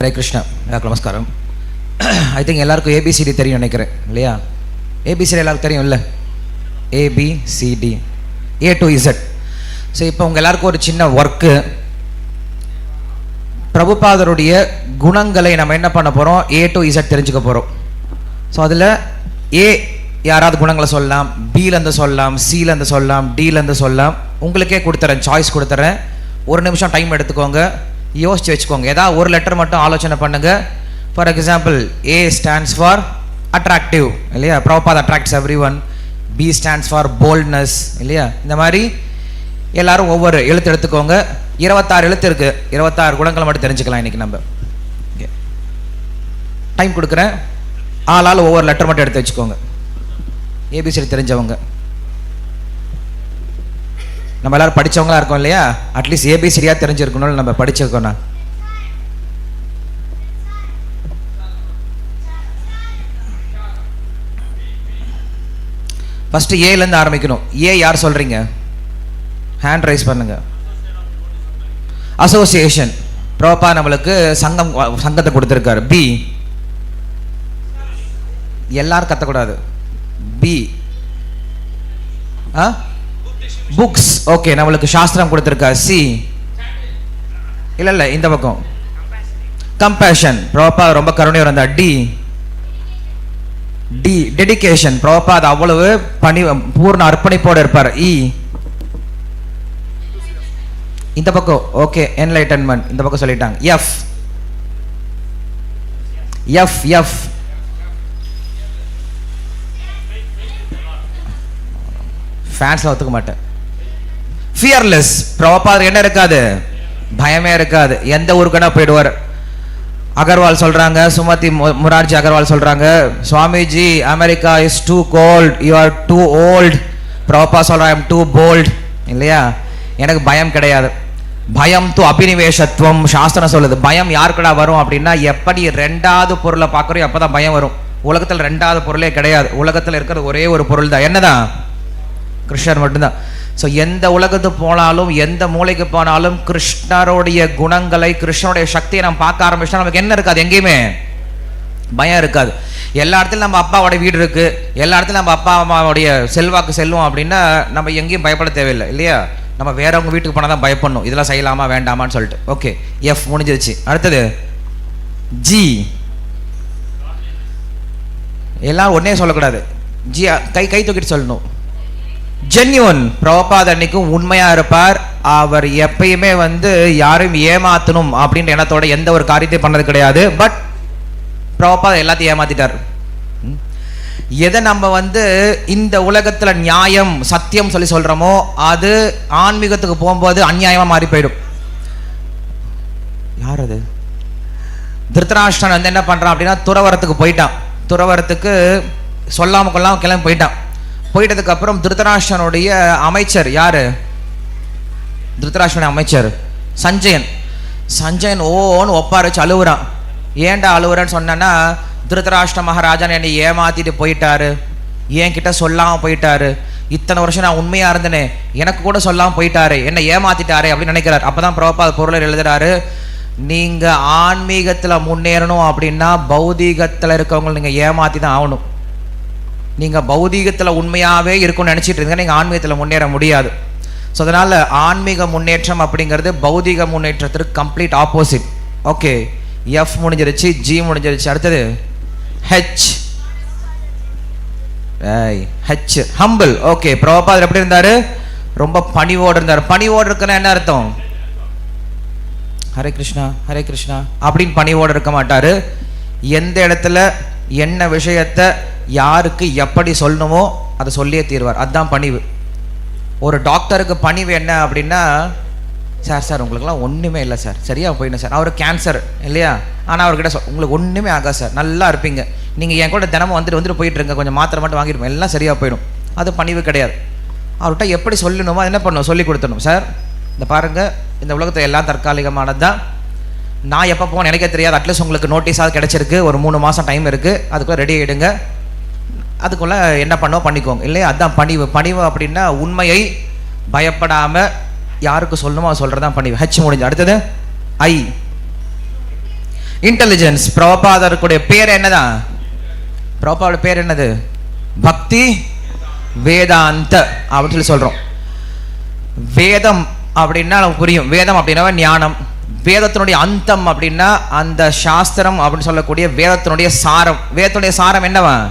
ஹரே கிருஷ்ணா நமஸ்காரம். I think எல்லாருக்கும் ABCD தெரியும் நினைக்கிறேன். இல்லையா? ஏபிசிடி எல்லாருக்கும் தெரியும் இல்லை ABCD A to Z so இப்போ உங்கள் எல்லாருக்கும் ஒரு சின்ன ஒர்க்கு பிரபுபாதருடைய குணங்களை நம்ம என்ன பண்ண போகிறோம் ஏ டு இசட் தெரிஞ்சுக்க போகிறோம் ஸோ அதில் ஏ யாராவது குணங்களை சொல்லலாம். பிலேருந்து சொல்லலாம். சிலேருந்து சொல்லலாம். டிலேருந்து சொல்லலாம். உங்களுக்கே கொடுத்துறேன். சாய்ஸ் கொடுத்துறேன். ஒரு நிமிஷம் டைம் எடுத்துக்கோங்க. யோசிச்சு வச்சுக்கோங்க. ஏதாவது ஒரு லெட்டர் மட்டும் ஆலோசனை பண்ணுங்க. For example A stands for attractive இல்லையா? Prabhat attracts everyone B stands for boldness இல்லையா? இந்த மாதிரி எல்லாரும் ஒவ்வொரு எழுத்து எடுத்துக்கோங்க. இருபத்தாறு எழுத்து இருக்குது இருபத்தாறு குணங்களை மட்டும் தெரிஞ்சுக்கலாம் இன்னைக்கு நம்ம. டைம் கொடுக்குறேன். ஆளால் ஒவ்வொரு லெட்டர் மட்டும் எடுத்து வச்சுக்கோங்க. ஏபிசிடி தெரிஞ்சவங்க. நம்ம எல்லாரும் படிச்சவங்களா இருக்கோம் இல்லையா? அட்லீஸ்ட் ஏபிசிடியா தெரிஞ்சிருக்கணும்னு நம்ம படிச்சிருக்கோம்னா. ஃபர்ஸ்ட் ஏலேருந்து ஆரம்பிக்கணும். ஏ யார் சொல்றீங்க? ஹேண்ட் ரைஸ் பண்ணுங்க. அசோசியேஷன் ப்ரோப்பா நம்மளுக்கு சங்கம் சங்கத்தை கொடுத்துருக்காரு. பி எல்லாரும் கத்தக்கூடாது. பி ஆ? புக்ஸ் ஓகே நம்மளுக்கு சாஸ்திரம் கொடுத்துருக்கா சி இல்ல இல்ல இந்த பக்கம். கம்பேஷன் ப்ராப்பா ரொம்ப கருணையாக இருந்தா. டி டி டெடிக்கேஷன் ப்ராப்பா அது அவ்வளவு பணி பூர்ண அர்ப்பணிப்போடு இருப்பார். இ e. இந்த பக்கம். ஓகே என்லைட்டன்மெண்ட் இந்த பக்கம் சொல்லிட்டாங்க. எஃப் எஃப் எஃப் ஃபேன்ஸ்லாம் ஒத்துக்க மாட்டேன். ஃபியர்லெஸ் ப்ராப்பர் என்ன இருக்காது? பயமே இருக்காது. எந்த ஊருக்குன்னா போயிடுவார். அகர்வால் சொல்றாங்க சுமதி மு- முரார்ஜி அகர்வால் சொல்றாங்க Swamiji America is too cold you are too old Prabha சொல்றேன் ஐம் டூ போல்ட் இல்லையா? எனக்கு பயம் கிடையாது. பயம் து அபினிவேஷத்துவம் சாஸ்திரம் சொல்லுது பயம் யாருக்கடா வரும்? அப்படின்னா எப்படி ரெண்டாவது பொருளை பார்க்குறோம் அப்பதான் பயம் வரும். உலகத்தில் ரெண்டாவது பொருளே கிடையாது. உலகத்தில் இருக்கிறது ஒரே ஒரு பொருள் தான் என்னதான்? கிருஷ்ணர் மட்டும்தான். ஸோ எந்த உலகத்துக்கு போனாலும் எந்த மூலைக்கு போனாலும் கிருஷ்ணருடைய குணங்களை கிருஷ்ணருடைய சக்தியை நம்ம பார்க்க ஆரம்பிச்சா நமக்கு என்ன இருக்காது? எங்கேயுமே பயம் இருக்காது. எல்லா இடத்துலையும் நம்ம அப்பாவோட வீடு இருக்குது எல்லா இடத்துலையும் நம்ம அப்பா அம்மாவுடைய செல்வாக்கு செல்வோம் அப்படின்னா நம்ம எங்கேயும் பயப்பட தேவையில்லை இல்லையா? நம்ம வேறவங்க வீட்டுக்கு போனால் தான் பயப்படணும். இதெல்லாம் செய்யலாமா வேண்டாமான்னு சொல்லிட்டு. ஓகே எஃப் முடிஞ்சிருச்சு. அடுத்தது ஜி எல்லாம் ஒன்றே சொல்லக்கூடாது. ஜி கை கை தூக்கிட்டு சொல்லணும். ஜென்யூன். பிரபாத் அன்னைக்கும் உண்மையாக இருப்பார். அவர் எப்பயுமே வந்து யாரையும் ஏமாற்றணும் அப்படின்ற எண்ணத்தோட எந்த ஒரு காரியத்தையும் பண்ணது கிடையாது. பட் பிரபாத் எல்லாத்தையும் ஏமாத்திட்டார். எதை நம்ம வந்து இந்த உலகத்தில் நியாயம் சத்தியம் சொல்லி சொல்கிறோமோ அது ஆன்மீகத்துக்கு போகும்போது அந்நியாயமாக மாறி போயிடும். யார் அது? திருத்தராஷ்டன் வந்து என்ன பண்ணுறான் அப்படின்னா துறவரத்துக்கு போயிட்டான். துறவரத்துக்கு சொல்லாமல் கொள்ளாமல் கிளம்பி போயிட்டான். போயிட்டதுக்கு அப்புறம் திருத்தராஷ்டனுடைய அமைச்சர் யாரு? திருத்தராஷ்டனுடைய அமைச்சர். சஞ்சயன். சஞ்சயன் ஓன்னு ஒப்பார வச்சு அழுவுறான். ஏன்டா அழுவுறன்னு சொன்னேன்னா திருத்தராஷ்டிர மகாராஜன் என்னை ஏமாத்திட்டு போயிட்டாரு. என்கிட்ட சொல்லாமல் போயிட்டாரு. இத்தனை வருஷம் நான் உண்மையாக இருந்தேனே எனக்கு கூட சொல்லாமல் போயிட்டாரு என்னை ஏமாத்திட்டாரு அப்படின்னு நினைக்கிறார். அப்போ தான் பிரபா பொருளர் எழுதுறாரு நீங்கள் ஆன்மீகத்தில் முன்னேறணும் அப்படின்னா பௌதீகத்தில் இருக்கவங்களை நீங்கள் ஏமாற்றி தான் ஆகணும். நீங்கள் பௌதீகத்தில் உண்மையாகவே இருக்கும்னு நினச்சிட்டு இருந்தீங்க நீங்கள் ஆன்மீகத்தில் முன்னேற முடியாது. ஸோ அதனால் ஆன்மீக முன்னேற்றம் அப்படிங்கிறது பௌதீக முன்னேற்றத்திற்கு கம்ப்ளீட் ஆப்போசிட் ஓகே எஃப் முடிஞ்சிருச்சு ஜி முடிஞ்சிருச்சு அடுத்தது ஹெச் ஹெச் ஹம்பிள் ஓகே பிரபாதர் எப்படி இருந்தார்? ரொம்ப பணிவோடு இருந்தார். பணிவோடு இருக்குன்னா என்ன அர்த்தம்? ஹரே கிருஷ்ணா ஹரே கிருஷ்ணா அப்படின்னு பணிவோடு இருக்க மாட்டார். எந்த இடத்துல என்ன விஷயத்த யாருக்கு எப்படி சொல்லணுமோ அதை சொல்லியே தீர்வார். அதுதான் பணிவு. ஒரு டாக்டருக்கு பணிவு என்ன அப்படின்னா சார் சார் உங்களுக்குலாம் ஒன்றுமே இல்லை சார். சரியா போயிடும் சார். அவர் கேன்சர் இல்லையா? ஆனால் அவர்கிட்ட சொல் உங்களுக்கு ஒன்றுமே ஆகாது சார். நல்லா இருப்பீங்க. நீங்கள் என் கூட தினமும் வந்துட்டு வந்துட்டு போயிட்டு இருங்க. கொஞ்சம் மாத்திரை மட்டும் வாங்கிடுவோம் எல்லாம் சரியாக போயிடும். அது பணிவு கிடையாது. அவர்கிட்ட எப்படி சொல்லணுமோ என்ன பண்ணணும் சொல்லி கொடுத்துடணும். சார் இந்த பாருங்கள் இந்த உலகத்தை எல்லாம் தற்காலிகமானது. தான் நான் எப்போ போகணும் எனக்கே தெரியாது. அட்லீஸ்ட் உங்களுக்கு நோட்டீஸாக கிடச்சிருக்கு. ஒரு மூணு மாதம் டைம் இருக்குது அதுக்குள்ளே ரெடி ஆகிடுங்க அதுக்குள்ளே என்ன பண்ணோ பண்ணிக்கோங்க. இல்லையா? அதுதான் பணிவு. பணிவு அப்படின்னா உண்மையை பயப்படாமல் யாருக்கு சொல்லணுமோ சொல்கிறது தான் பணிவு. ஹெச் முடிஞ்சு. அடுத்தது ஐ இன்டெலிஜென்ஸ் பிரபாதருக்குடைய பேர் என்னதான் பிரபாவோட பேர் என்னது? பக்தி வேதாந்த அப்படின்னு சொல்லி சொல்றோம். வேதம் அப்படின்னா நமக்கு புரியும். வேதம் அப்படின்னா ஞானம். வேதத்தினுடைய அந்தம் அப்படின்னா அந்த சாஸ்திரம் அப்படின்னு சொல்லக்கூடிய வேதத்தினுடைய சாரம். வேதத்தினுடைய சாரம் என்னவா?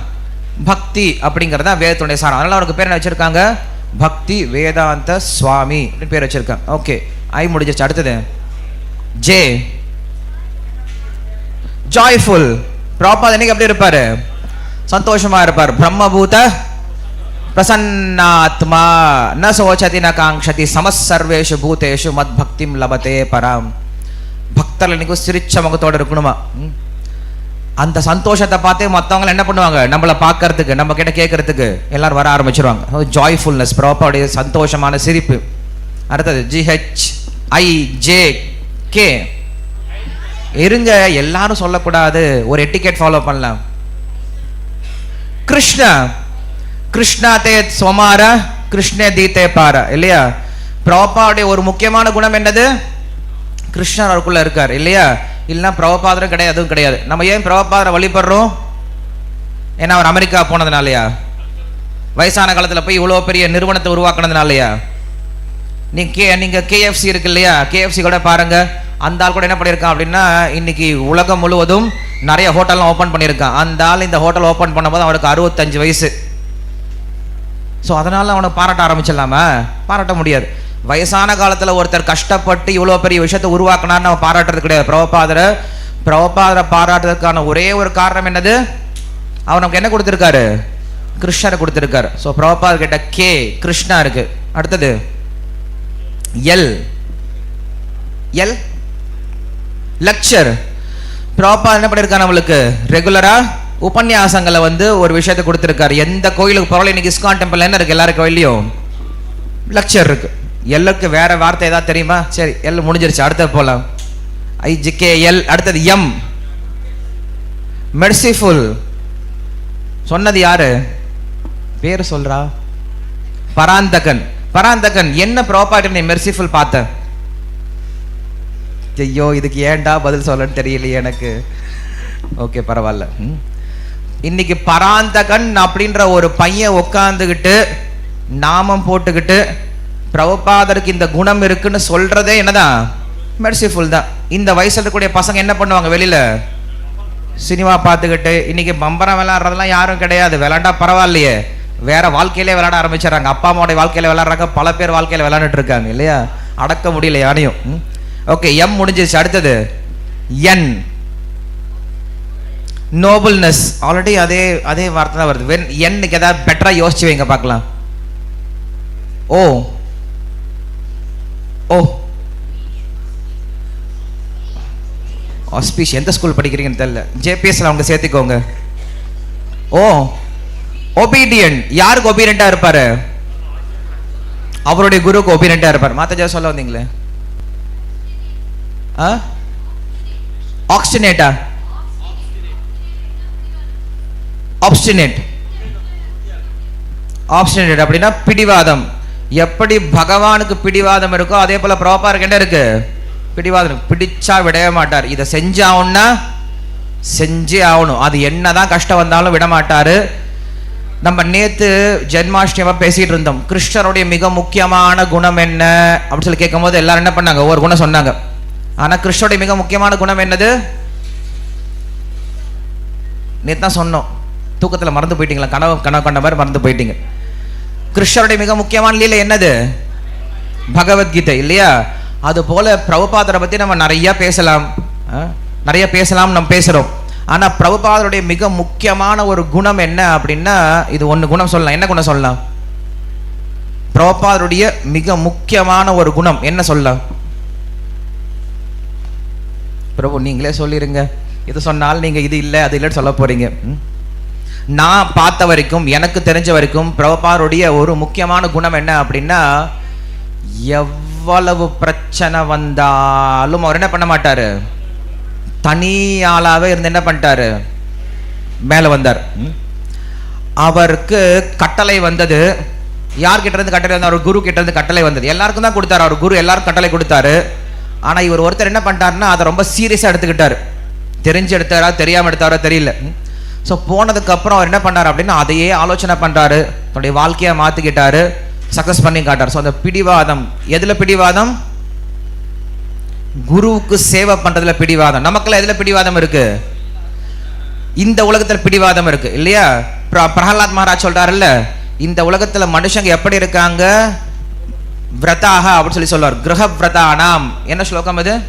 பக்தி அப்படிங்கிறது தான் வேதத்துடைய சாரம். அதனால அவருக்கு பேர் என்ன வச்சிருக்காங்க? பக்தி வேதாந்த சுவாமி அப்படின்னு பேர் வச்சிருக்காங்க. ஓகே ஐ முடிஞ்சிச்சு அடுத்தது. ஜே ஜாய்ஃபுல் ப்ராப்பர் இன்னைக்கு எப்படி இருப்பாரு? சந்தோஷமா இருப்பார். பிரம்மபூத பிரசன்னாத்மா. ந சோச்சதி ந காங்க்ஷதி சமசர்வேஷு பூதேஷு மத் பக்திம் லபதே பராம். பக்தர்கள் இன்னைக்கு சிரிச்ச முகத்தோடு இருக்கணுமா? அந்த சந்தோஷத்தை பார்த்து மற்றவங்க என்ன பண்ணுவாங்க? நம்மளை பார்க்கறதுக்கு நம்ம கிட்ட கேட்கறதுக்கு எல்லாரும் வர ஆரம்பிச்சிருவாங்க. ஜாய்ஃபுல்னஸ் ப்ராப்பருடைய சந்தோஷமான சிரிப்பு. அடுத்தது ஜிஹெச் ஐ ஜே கே இருங்க எல்லாரும் சொல்லக்கூடாது. ஒரு எட்டிக்கெட் ஃபாலோ பண்ணலாம். கிருஷ்ண. கிருஷ்ணா தே சோமார கிருஷ்ண தீத்தே பார. இல்லையா? பிரபாவுடைய ஒரு முக்கியமான குணம் என்னது? கிருஷ்ணர் அவருக்குள்ள இருக்கார். இல்லையா? இல்லைன்னா பிரபபாதரும் கிடையாது அதுவும் கிடையாது. நம்ம ஏன் பிரபபாதரை வழிபடுறோம்? ஏன்னா அவர் அமெரிக்கா போனதுனாலயா? வயசான காலத்தில் போய் இவ்வளோ பெரிய நிறுவனத்தை உருவாக்குனதுனாலயா? நீங்கள் கே நீங்கள் கேஎஃப்சி இருக்கு இல்லையா? கேஎஃப்சி கூட பாருங்கள் அந்த ஆள் கூட என்ன பண்ணியிருக்கான் அப்படின்னா இன்னைக்கு உலகம் முழுவதும் நிறைய ஹோட்டல்லாம் ஓப்பன் பண்ணியிருக்கான். அந்த ஆள் இந்த ஹோட்டல் ஓப்பன் பண்ணும்போது அவனுக்கு அறுபத்தஞ்சு வயசு. ஸோ அதனால் அவனை பாராட்ட ஆரம்பிச்சிடலாமா? பாராட்ட முடியாது. வயசான காலத்தில் ஒருத்தர் கஷ்டப்பட்டு இவ்வளோ பெரிய விஷயத்தை உருவாக்கினார்னு அவன் பாராட்டுறது கிடையாது. பிரபபாதரை பிரபபாதரை பாராட்டுறதுக்கான ஒரே ஒரு காரணம் என்னது? அவர் நமக்கு என்ன கொடுத்துருக்காரு? கிருஷ்ணரை கொடுத்துருக்காரு. ஸோ பிரபபாதர் கிட்ட கே கிருஷ்ணா இருக்கு. அடுத்தது எல் எல் லெக்சர் ப்ராப்பா என்ன பண்ணியிருக்காரு நம்மளுக்கு? ரெகுலராக உபன்யாசங்களை வந்து ஒரு விஷயத்தை கொடுத்துருக்காரு. எந்த கோயிலுக்கு போகிறாலும் இன்னைக்கு இஸ்கான் டெம்பிள் என்ன இருக்கு? எல்லாரும் கோயிலையும் லெக்சர் இருக்குது எல்லுக்கு வேற வார்த்தை ஏதாவது தெரியுமா? சரி எல் முடிஞ்சிருச்சு அடுத்தது போலாம். ஐ ஜிகே எல் அடுத்தது எம். மெர்சிஃபுல் சொன்னது யாரு? பேர் சொல்றா. பராந்தகன். பராந்தகன் என்ன ப்ராப்பர்ட்டி நீ மெர்சிஃபுல் பார்த்த? ஐயோ இதுக்கு ஏன்டா பதில் சொல்லன்னு தெரியலையே எனக்கு. ஓகே பரவாயில்ல. இன்னைக்கு பராந்தகன் அப்படின்ற ஒரு பையன் உட்காந்துக்கிட்டு நாமம் போட்டுக்கிட்டு பிரபுபாதருக்கு இந்த குணம் இருக்குன்னு சொல்றதே என்னதான்? மெர்சிஃபுல் தான். இந்த வயசுல இருக்கக்கூடிய பசங்க என்ன பண்ணுவாங்க வெளியில? சினிமா பார்த்துக்கிட்டு இன்னைக்கு பம்பரம் விளாட்றதெல்லாம் யாரும் கிடையாது. விளாண்டா பரவாயில்லையே. வேற வாழ்க்கையிலே விளாட ஆரம்பிச்சிடறாங்க. அப்பா அம்மாவுடைய வாழ்க்கையில விளாட்றாங்க பல பேர் வாழ்க்கையில விளாண்டுட்டு இருக்காங்க இல்லையா? அடக்க முடியல யானையும். ஓகே எம் முடிஞ்சிருச்சு. அடுத்தது என் நோபல்னஸ் ஆல்ரெடி அதே அதே வார்த்தை தான் வருது. வென் என்னுக்கு ஏதாவது பெட்டராக யோசிச்சு வைங்க பார்க்கலாம். ஓ ஓ. ஆஸ்பீஷ் எந்த ஸ்கூல் படிக்கிறீங்கன்னு தெரியல. ஜேபிஎஸ்ல அவங்க சேர்த்துக்கோங்க. ஓ. ஒபீடியன் யாருக்கு ஒபீடியண்டா இருப்பாரு? அவருடைய குருவுக்கு ஒபீடியண்டா இருப்பார். மாத்தஜா சொல்ல வந்தீங்களே? ஆ? ஆக்சினேட்டா ஆப்ஸ்டினேட் ஆப்ஸ்டினேட் அப்படின்னா பிடிவாதம். எப்படி பகவானுக்கு பிடிவாதம் இருக்கோ அதே போல ப்ராப்பருக்கு என்ன இருக்கு? பிடிவாதம் பிடிச்சா விடவே மாட்டார். இதை செஞ்சாவுன்னா செஞ்சே ஆகணும். அது என்னதான் கஷ்டம் வந்தாலும் விட மாட்டார். நம்ம நேத்து ஜென்மாஷ்டமி பேசிட்டு இருந்தோம். கிருஷ்ணருடைய மிக முக்கியமான குணம் என்ன? அப்படின்னு சொல்லி கேட்கும் போது எல்லாரும் என்ன பண்ணாங்க? ஒவ்வொரு குணம் சொன்னாங்க. ஆனா கிருஷ்ணருடைய மிக முக்கியமான குணம் என்னது? நேத்து தான் சொன்னோம். தூக்கத்துல மறந்து போயிட்டீங்களா? கனவு கனவு கண்ட மாதிரி மறந்து போயிட்டீங்க. கிருஷ்ணருடைய மிக முக்கியமான லீலை என்னது? பகவத்கீதை இல்லையா? அது போல பிரபுபாதரை பத்தி நம்ம நிறைய பேசலாம். ஆ? நிறைய பேசலாம் நம்ம பேசுறோம். ஆனா பிரபுபாதருடைய மிக முக்கியமான ஒரு குணம் என்ன அப்படின்னா இது ஒன்று குணம் சொல்லலாம். என்ன குணம் சொல்லலாம்? பிரபுபாதருடைய மிக முக்கியமான ஒரு குணம். என்ன சொல்லலாம்? பிரபு நீங்களே சொல்லிருங்க. இது சொன்னால் நீங்க இது இல்லை அது இல்லைன்னு சொல்ல போறீங்க. நான் பார்த்த வரைக்கும் எனக்கு தெரிஞ்ச வரைக்கும் பிரபுபாருடைய ஒரு முக்கியமான குணம் என்ன அப்படின்னா எவ்வளவு பிரச்சனை வந்தாலும் அவர் என்ன பண்ண மாட்டாரு? தனி ஆளாவே இருந்து என்ன பண்ணிட்டாரு? மேல வந்தார்? அவருக்கு கட்டளை வந்தது. யார் கிட்ட இருந்து கட்டளை வந்தது அவர் குரு கிட்ட இருந்து கட்டளை வந்தது. எல்லாருக்கும் தான் கொடுத்தாரு. அவர் குரு எல்லாருக்கும் கட்டளை கொடுத்தாரு. ஆனா இவர் ஒருத்தர் என்ன பண்ணிட்டாருன்னா அதை ரொம்ப சீரியஸா எடுத்துக்கிட்டாரு. தெரிஞ்சு எடுத்தாரா தெரியாம எடுத்தாரோ தெரியல. ஸோ போனதுக்கப்புறம் அவர் என்ன பண்ணாரு அப்படின்னா அதையே ஆலோசனை பண்ணுறாரு தன்னுடைய வாழ்க்கையை மாற்றிக்கிட்டாரு சக்ஸஸ் பண்ணி காட்டார். ஸோ அந்த பிடிவாதம் எதில் பிடிவாதம்? குருவுக்கு சேவை பண்ணுறதுல பிடிவாதம். நமக்கெல்லாம் எதில் பிடிவாதம் இருக்கு? இந்த உலகத்தில் பிடிவாதம் இருக்கு. இல்லையா? பிர- பிரகலாத் மகாராஜ் சொல்கிறாருல்ல இந்த உலகத்தில் மனுஷங்க எப்படி இருக்காங்க? விரதாக அப்படின்னு சொல்லி சொல்லுவார். கிரக விரதானாம் என்ன ஸ்லோகம் இது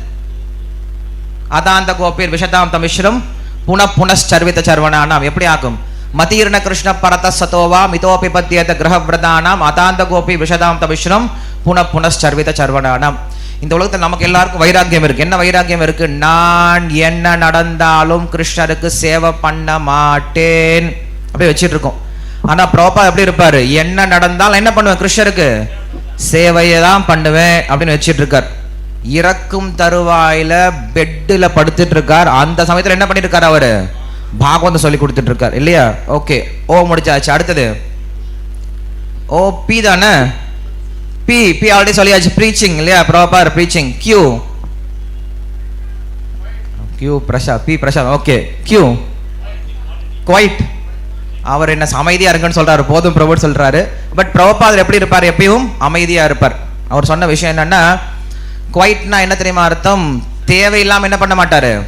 அதாந்த கோபீர் விஷதாம் தமிஸ்ரம் புன புனஸ்சர்வித சர்வனானாம் எப்படி ஆகும் மதீர்ண கிருஷ்ண பரத சதோவா மிதோபி பத்தியத கிரகவிரதானாம் அதாந்த கோபி விஷதாம் தபிஷ்ணம் புன புனஸ்சர்வித சர்வனானாம் இந்த உலகத்தில் நமக்கு எல்லாருக்கும் வைராக்கியம் இருக்கு. என்ன வைராக்கியம் இருக்கு? நான் என்ன நடந்தாலும் கிருஷ்ணருக்கு சேவை பண்ண மாட்டேன். அப்படியே வச்சுட்டு இருக்கோம் ஆனா ப்ராப்பா எப்படி இருப்பாரு? என்ன நடந்தாலும் என்ன பண்ணுவேன்? கிருஷ்ணருக்கு? சேவையை தான் பண்ணுவேன் அப்படின்னு வச்சுட்டு இருக்காரு இறக்கும் தருவாயில பெட்டில் படுத்துட்டு இருக்கார் அந்த சமயத்தில் என்ன பண்ணிட்டு இருக்காரு அவரு? பாகவதம் சொல்லி கொடுத்துட்டு இருக்கார் இல்லையா? ஓகே. ஓ முடிச்சாச்சு. அடுத்தது. ஓ பி தானே? பி பி ஆல்ரெடி சொல்லியாச்சு. ப்ரீச்சிங் இல்லையா? Proper preaching Q Q Prasad. P Prasad. Okay. Q quiet அவர் என்ன அமைதியாக இருக்குன்னு சொல்றாரு. போதும் பிரபு சொல்றாரு. பட் பிரபுபாதர் எப்படி இருப்பார்? எப்பயும் அமைதியாக இருப்பார். அவர் சொன்ன விஷயம் என்னன்னா குவைட்னா என்ன தெரியுமா அர்த்தம்? தேவையில்லாமல் என்ன பண்ண மாட்டார்?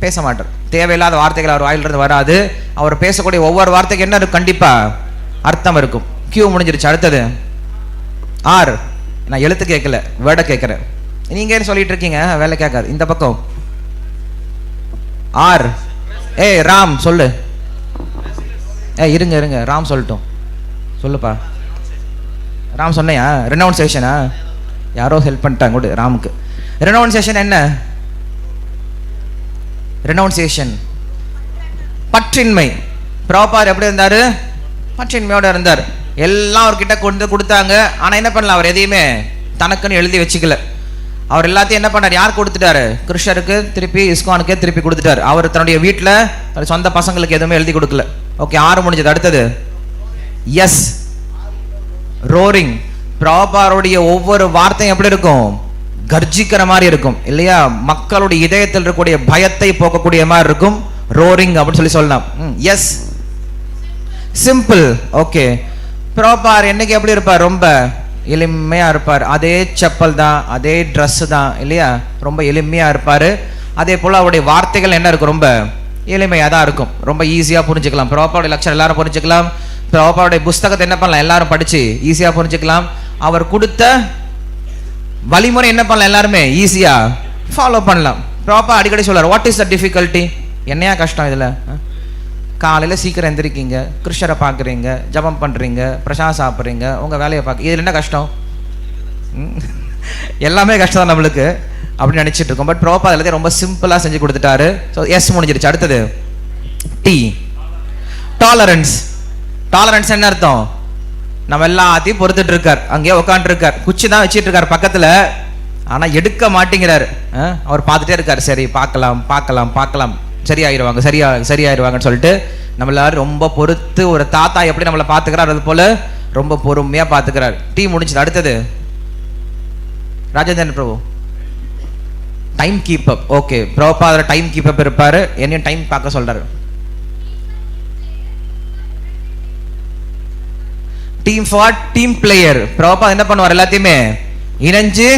பேச மாட்டார். தேவையில்லாத வார்த்தைகள் அவர் வாயிலிருந்து வராது. அவர் பேசக்கூடிய ஒவ்வொரு வார்த்தைக்கு என்ன இருக்கும்? கண்டிப்பாக அர்த்தம் இருக்கும். கியூ முடிஞ்சிருச்சு. அடுத்தது. ஆர் நான் எழுத்து கேட்கல வேர்டை கேட்குறேன். நீங்க என்ன சொல்லிட்டு இருக்கீங்க? வேலை கேட்காது. இந்த பக்கம். ஆர் ஏய் ராம் சொல்லு. ஏ இருங்க இருங்க. ராம் சொல்லட்டும். சொல்லுப்பா. ராம் சொன்னையா? ரெனவுன்சேஷனா யாரோ ஹெல்ப் பண்ணிட்டாங்க கூட ராமுக்கு. ரெனவுன்சேஷன் என்ன? ரெனவுன்சியேஷன் பற்றின்மை. ப்ராப்பர் எப்படி இருந்தார்? பற்றின்மையோட இருந்தார். எல்லாம் அவர்கிட்ட கொண்டு கொடுத்தாங்க. ஆனால் என்ன பண்ணல அவர் எதையுமே தனக்குன்னு எழுதி வச்சுக்கல. அவர் எல்லாத்தையும் என்ன பண்ணார்? யார் கொடுத்துட்டாரு? கிருஷ்ணருக்கு திருப்பி இஸ்கானுக்கே திருப்பி கொடுத்துட்டாரு. அவர் தன்னுடைய வீட்டில் சொந்த பசங்களுக்கு எதுவுமே எழுதி கொடுக்கல. ஓகே ஆறு முடிஞ்சது. அடுத்தது. எஸ் ரோரிங் ப்ராபாருடைய ஒவ்வொரு வார்த்தையும் எப்படி இருக்கும்? கர்ஜிக்கிற மாதிரி இருக்கும். இல்லையா? மக்களுடைய இதயத்தில் இருக்கக்கூடிய பயத்தை போக்கக்கூடிய மாதிரி இருக்கும். ரோரிங் அப்படின்னு சொல்லி சொல்லலாம். எஸ் சிம்பிள் ஓகே ப்ராபார் என்னைக்கு எப்படி இருப்பார்? ரொம்ப எளிமையாக இருப்பார். அதே செப்பல் தான் அதே ட்ரெஸ்ஸு தான் இல்லையா? ரொம்ப எளிமையாக இருப்பார். அதே போல் அவருடைய வார்த்தைகள் என்ன இருக்கும்? ரொம்ப எளிமையாக தான் இருக்கும். ரொம்ப ஈஸியாக புரிஞ்சுக்கலாம். ப்ராப்பாருடைய லட்சம் எல்லாரும் புரிஞ்சுக்கலாம். ப்ராப்பாருடைய புஸ்தகத்தை என்ன பண்ணலாம்? எல்லாரும் படித்து ஈஸியாக புரிஞ்சுக்கலாம். அவர் கொடுத்த வழிமுறை என்ன பண்ணலாம் எல்லாருமே? ஈஸியா ஃபாலோ பண்ணலாம். ப்ராப்பா அடிக்கடி சொல்றாரு வாட் இஸ் த டிஃபிகல்ட்டி என்னையா கஷ்டம் இதில்? காலையில் சீக்கிரம் எந்திரிக்கீங்க கிருஷ்ணரை பார்க்குறீங்க ஜபம் பண்ணுறீங்க பிரசாத் சாப்பிட்றீங்க உங்கள் வேலையை பார்க்க இதில் என்ன கஷ்டம்? ம்? எல்லாமே கஷ்டம் தான் நம்மளுக்கு அப்படின்னு நினச்சிட்டு இருக்கோம். பட் ப்ராப்பா அதில் ரொம்ப சிம்பிளாக செஞ்சு கொடுத்துட்டாரு. ஸோ எஸ் முடிஞ்சிருச்சு. அடுத்தது டி டாலரன்ஸ் டாலரன்ஸ் என்ன அர்த்தம்? நம்ம எல்லாத்தையும் பொறுத்துட்டு இருக்கார் அங்கேயே உட்காந்துருக்கார் குச்சி தான் வச்சிட்டு இருக்கார் பக்கத்தில். ஆனால் எடுக்க மாட்டேங்கிறார். அவர் பார்த்துட்டே இருக்கார். சரி பார்க்கலாம் பார்க்கலாம் பார்க்கலாம். சரியாயிருவாங்க சரியா சரியாயிருவாங்கன்னு சொல்லிட்டு நம்ம எல்லாரும் ரொம்ப பொறுத்து ஒரு தாத்தா எப்படி நம்மளை பார்த்துக்கிறார் அது போல் ரொம்ப பொறுமையாக பார்த்துக்கிறார். டீ முடிஞ்சது. அடுத்தது. Rajendran Prabhu. Time keeper okay Prabha அதில் டைம் கீப்பப் இருப்பார். என்னையும் டைம் பார்க்க சொல்கிறார் team for team player Prabha என்ன பண்ணுவார் எல்லாத்தையுமே? இணைஞ்சு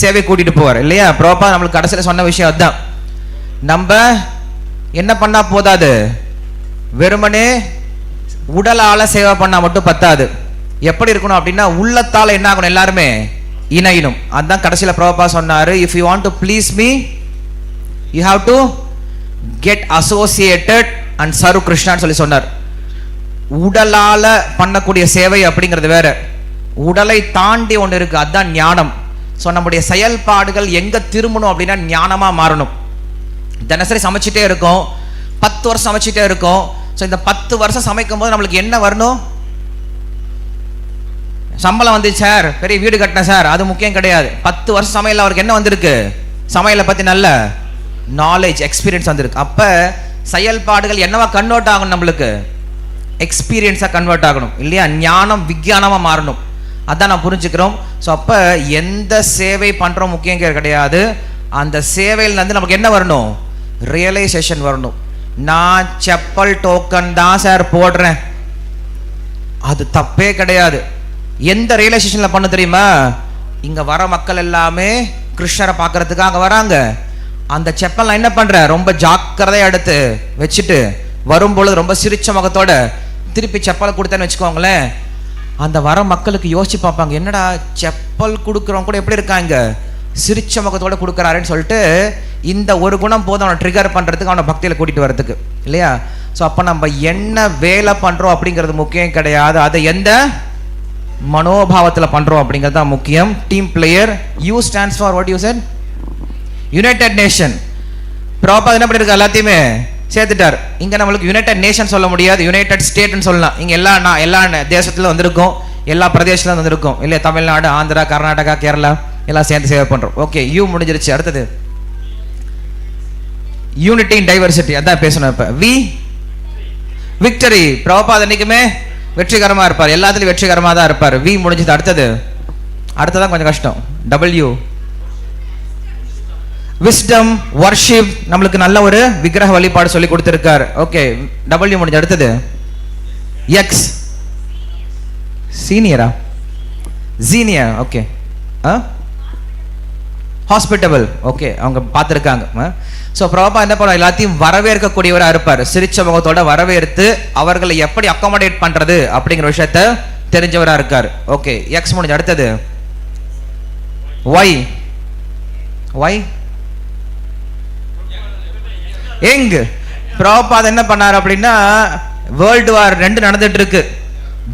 சேவை கூட்டிட்டு போவார் இல்லையா? ப்ராப்பா நம்மளுக்கு கடைசியில் சொன்ன விஷயம் அதுதான். நம்ம என்ன பண்ணா போதாது? வெறுமனே உடலால சேவை பண்ணா மட்டும் பத்தாது. எப்படி இருக்கணும் அப்படின்னா உள்ளத்தால என்ன ஆகணும்? எல்லாருமே இணையணும். அதுதான் கடைசியில் ப்ரோபா சொன்னார் if you want to please me you have to get associated and சரு கிருஷ்ணான்னு சொல்லி சொன்னார். உடலால பண்ணக்கூடிய சேவை அப்படிங்கிறது வேற. உடலை தாண்டி ஒன்று இருக்கு அதுதான் ஞானம். ஸோ நம்முடைய செயல்பாடுகள் எங்க திரும்பணும் அப்படின்னா ஞானமா மாறணும். தினசரி சமைச்சிட்டே இருக்கோம் பத்து வருஷம் சமைச்சிட்டே இருக்கோம். ஸோ இந்த பத்து வருஷம் சமைக்கும் போது நம்மளுக்கு என்ன வரணும்? சம்பளம் வந்து சார். பெரிய வீடு கட்டினேன் சார். அது முக்கியம் கிடையாது. பத்து வருஷம் சமையல் அவருக்கு என்ன வந்திருக்கு? சமையலை பத்தி நல்ல நாலேஜ் எக்ஸ்பீரியன்ஸ் வந்திருக்கு. அப்ப செயல்பாடுகள் என்னவா கன்வெர்ட் ஆகும் நம்மளுக்கு? எக்ஸ்பீரியன்ஸாக கன்வெர்ட் ஆகணும். இல்லையா? ஞானம் விஞ்ஞானமாக மாறணும். அதான் நான் புரிஞ்சுக்கிறோம். ஸோ அப்போ எந்த சேவை பண்ணுறோம் முக்கியங்கிற கிடையாது. அந்த சேவையிலேருந்து நமக்கு என்ன வரணும்? ரியலைசேஷன் வரணும். நான் செப்பல் டோக்கன் தான் சார் போடுறேன். அது தப்பே கிடையாது. எந்த ரியலைசேஷனில் பண்ண தெரியுமா? இங்கே வர மக்கள் எல்லாமே கிருஷ்ணரை பார்க்கறதுக்காக வராங்க. அந்த செப்பல் நான் என்ன பண்ணுறேன் ரொம்ப ஜாக்கிரதையாக எடுத்து வச்சுட்டு வரும்பொழுது ரொம்ப சிரிச்ச முகத்தோட திருப்பி செப்பல் கொடுத்தேன்னு வச்சுக்கோங்களேன். அந்த வர மக்களுக்கு யோசிச்சு பார்ப்பாங்க என்னடா செப்பல் கொடுக்குறவங்க கூட எப்படி இருக்காங்க? சிரிச்ச முகத்தோட கொடுக்குறாருன்னு சொல்லிட்டு இந்த ஒரு குணம் போதும் அவனை ட்ரிகர் பண்ணுறதுக்கு அவனை பக்தியில் கூட்டிகிட்டு வர்றதுக்கு. இல்லையா? ஸோ அப்போ நம்ம என்ன வேலை பண்ணுறோம் அப்படிங்கிறது முக்கியம் கிடையாது. அதை எந்த மனோபாவத்தில் பண்ணுறோம் அப்படிங்கிறது தான் முக்கியம். Team player U stands for what U sir United Nation Prabha என்ன பண்ணியிருக்கா எல்லாத்தையுமே? சேர்த்துட்டார். இங்கே நம்மளுக்கு யுனைடெட் நேஷன் சொல்ல முடியாது. யுனைடெட் ஸ்டேட்னு சொல்லலாம். இங்கே எல்லா நான் எல்லா தேசத்திலும் வந்திருக்கோம். எல்லா பிரதேசத்திலும் வந்திருக்கோம். இல்லையா தமிழ்நாடு ஆந்திரா கர்நாடகா கேரளா எல்லாம் சேர்ந்து சேவை பண்ணுறோம் ஓகே யூ முடிஞ்சிருச்சு. அடுத்தது. யூனிட்டி இன் டைவர்சிட்டி அதான் பேசணும் இப்போ. வி விக்டரி பிரபாத என்னைக்குமே வெற்றிகரமாக இருப்பார். எல்லாத்துலேயும் வெற்றிகரமாக தான் இருப்பார். வி முடிஞ்சது. அடுத்தது. அடுத்ததான் கொஞ்சம் கஷ்டம். டபிள்யூ விஸ்டம் வர்ஷிப் நம்மளுக்கு நல்ல ஒரு விக்கிரக வழிபாடு சொல்லி கொடுத்திருக்கார். ஓகே டபுள்யூ முடிஞ்ச அடுத்தது. எக்ஸ் சீனியரா சீனியர் ஓகே ஆ ஹாஸ்பிட்டபிள் ஓகே அவங்க பார்த்துருக்காங்க. ஸோ பிரபா என்ன பண்ணுவார்? எல்லாத்தையும் வரவேற்கக்கூடியவராக இருப்பார். சிரிச்ச முகத்தோட வரவேற்று அவர்களை எப்படி அக்காமடேட் பண்ணுறது அப்படிங்கிற விஷயத்த தெரிஞ்சவராக இருக்கார். ஓகே எக்ஸ் முடிஞ்ச அடுத்தது. ஒய் ஒய் எங் பிரபாத் என்ன பண்ணார் அப்படின்னா வேர்ல்டு வார் ரெண்டு நடந்துட்டு இருக்கு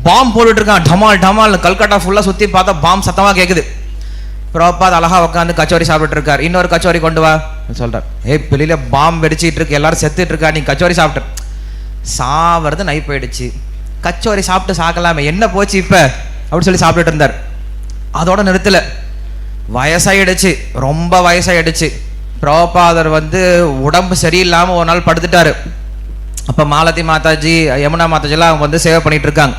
பாம் போட்டுட்டு இருக்கான் டமால் டமால். கல்கட்டா ஃபுல்லா சுத்தி பார்த்தா பாம் சத்தமா கேக்குது. பிரபாத் அழகா உட்காந்து கச்சோரி சாப்பிட்டு இருக்கார் இன்னொரு கச்சோரி கொண்டு வா சொல்றார். ஏய் வெளியில பாம் வெடிச்சிட்டு இருக்கு எல்லாரும் செத்துட்டு இருக்கா நீ கச்சோரி சாப்பிட்டு. சாவறது நை போயிடுச்சு. கச்சோரி சாப்பிட்டு சாக்கலாமே என்ன போச்சு இப்ப? அப்படின்னு சொல்லி சாப்பிட்டுட்டு இருந்தார். அதோட நிறுத்தல. வயசாயிடுச்சு. ரொம்ப வயசாயிடுச்சு. பிரபாதர் வந்து உடம்பு சரியில்லாமல் ஒரு நாள் படுத்துட்டாரு. அப்போ மாலதி மாதாஜி யமுனா மாதாஜிலாம் அவங்க வந்து சேவை பண்ணிட்டு இருக்காங்க.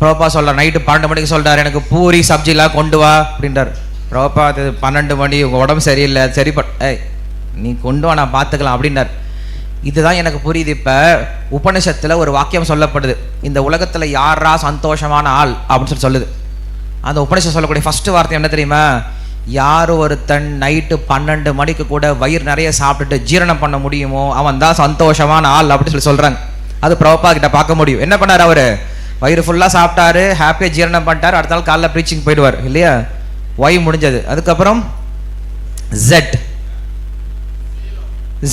பிரபா சொல்கிறார் நைட்டு பன்னெண்டு மணிக்கு சொல்கிறார் எனக்கு பூரி சப்ஜிலாம் கொண்டு வா அப்படின்றார். பிரபா அது பன்னெண்டு மணி உங்கள் உடம்பு சரியில்லை சரி ஏய் நீ கொண்டு வா நான் பார்த்துக்கலாம் அப்படின்னார் இதுதான் எனக்கு புரியுது இப்போ உபநிஷத்தில் ஒரு வாக்கியம் சொல்லப்படுது. இந்த உலகத்தில் யாரா சந்தோஷமான ஆள் அப்படின்னு சொல்லி சொல்லுது. அந்த உபனிஷம் சொல்லக்கூடிய ஃபஸ்ட்டு வார்த்தை என்ன தெரியுமா? யார் ஒருத்தன் நைட்டு பன்னெண்டு மணிக்கு கூட வயிறு நிறைய சாப்பிட்டுட்டு ஜீரணம் பண்ண முடியுமோ அவன் தான் சந்தோஷமான ஆள் அப்படின்னு சொல்லி சொல்கிறாங்க அது பிரபப்பா கிட்ட பார்க்க முடியும். என்ன பண்ணார் அவர்? வயிறு ஃபுல்லாக சாப்பிட்டாரு ஹாப்பியாக ஜீரணம் பண்ணிட்டார் அடுத்த நாள் காலைல ப்ரீச்சிங் போயிடுவார். இல்லையா? ஒய் முடிஞ்சது. அதுக்கப்புறம் ஜெட்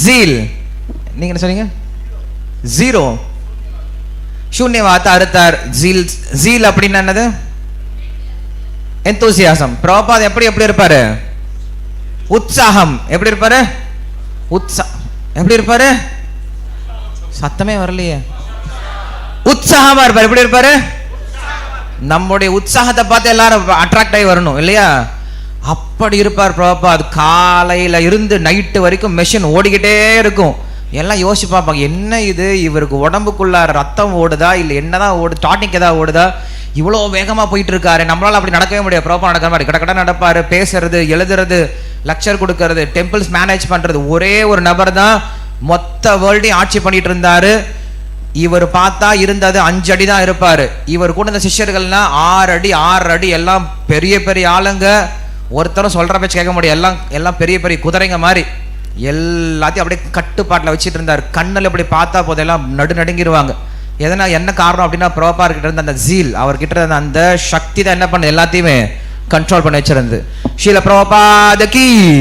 ஜீல் நீங்க என்ன சொன்னீங்க? ஜீரோ சூன்யவாத்த அறுத்தார். ஜீல் ஜீல் அப்படின்னா என்னது? Enthusiasm. பிரபாத் எப்படி எப்படி இருப்பாரு? உற்சாகம். எப்படி இருப்பாரு? உற்சா எப்படி இருப்பாரு? சத்தமே வரலையே. உற்சாகமா இருப்பாரு. எப்படி இருப்பாரு? நம்முடைய உற்சாகத்தை பார்த்து எல்லாரும் அட்ராக்ட் ஆகி வரணும் இல்லையா? அப்படி இருப்பார் பிரபாத் காலையில இருந்து நைட்டு வரைக்கும் மெஷின் ஓடிக்கிட்டே இருக்கும். எல்லாம் யோசிச்சு பார்ப்பாங்க என்ன இது? இவருக்கு உடம்புக்குள்ள ரத்தம் ஓடுதா? இல்லை என்னதான் ஓடு டானிக் ஏதாவது ஓடுதா? இவ்வளோ வேகமாக போயிட்டு இருக்காரு நம்மளால் அப்படி நடக்கவே முடியாது. ப்ராப்பராக நடக்கிற மாதிரி கடை நடப்பார் நடப்பாரு பேசுறது எழுதுறது லெக்சர் கொடுக்கறது டெம்பிள்ஸ் மேனேஜ் பண்ணுறது ஒரே ஒரு நபர் தான் மொத்த வேர்ல்டையும் ஆட்சி பண்ணிட்டு இருந்தார். இவர் பார்த்தா இருந்தது அஞ்சு அடி தான் இருப்பார். இவர் கூட இந்த சிஷ்யர்கள்லாம் ஆறு அடி ஆறு அடி எல்லாம் பெரிய பெரிய ஆளுங்க. ஒருத்தரும் சொல்கிற பேச்சு கேட்க முடியும் எல்லாம் எல்லாம் பெரிய பெரிய குதிரைங்க மாதிரி. எல்லாத்தையும் அப்படியே கட்டுப்பாட்டில் வச்சுட்டு இருந்தார் கண்ணில் இப்படி பார்த்தா போதெல்லாம் நடு நடுங்கிடுவாங்க எதனா என்ன காரணம் அப்படின்னா ப்ரோபார்கிட்ட இருந்த அந்த ஜீல் அவர்கிட்ட இருந்த அந்த சக்தி தான் என்ன பண்ணுது எல்லாத்தையுமே கண்ட்ரோல் பண்ணி வச்சிருந்து ஷீல ப்ரோபாதகி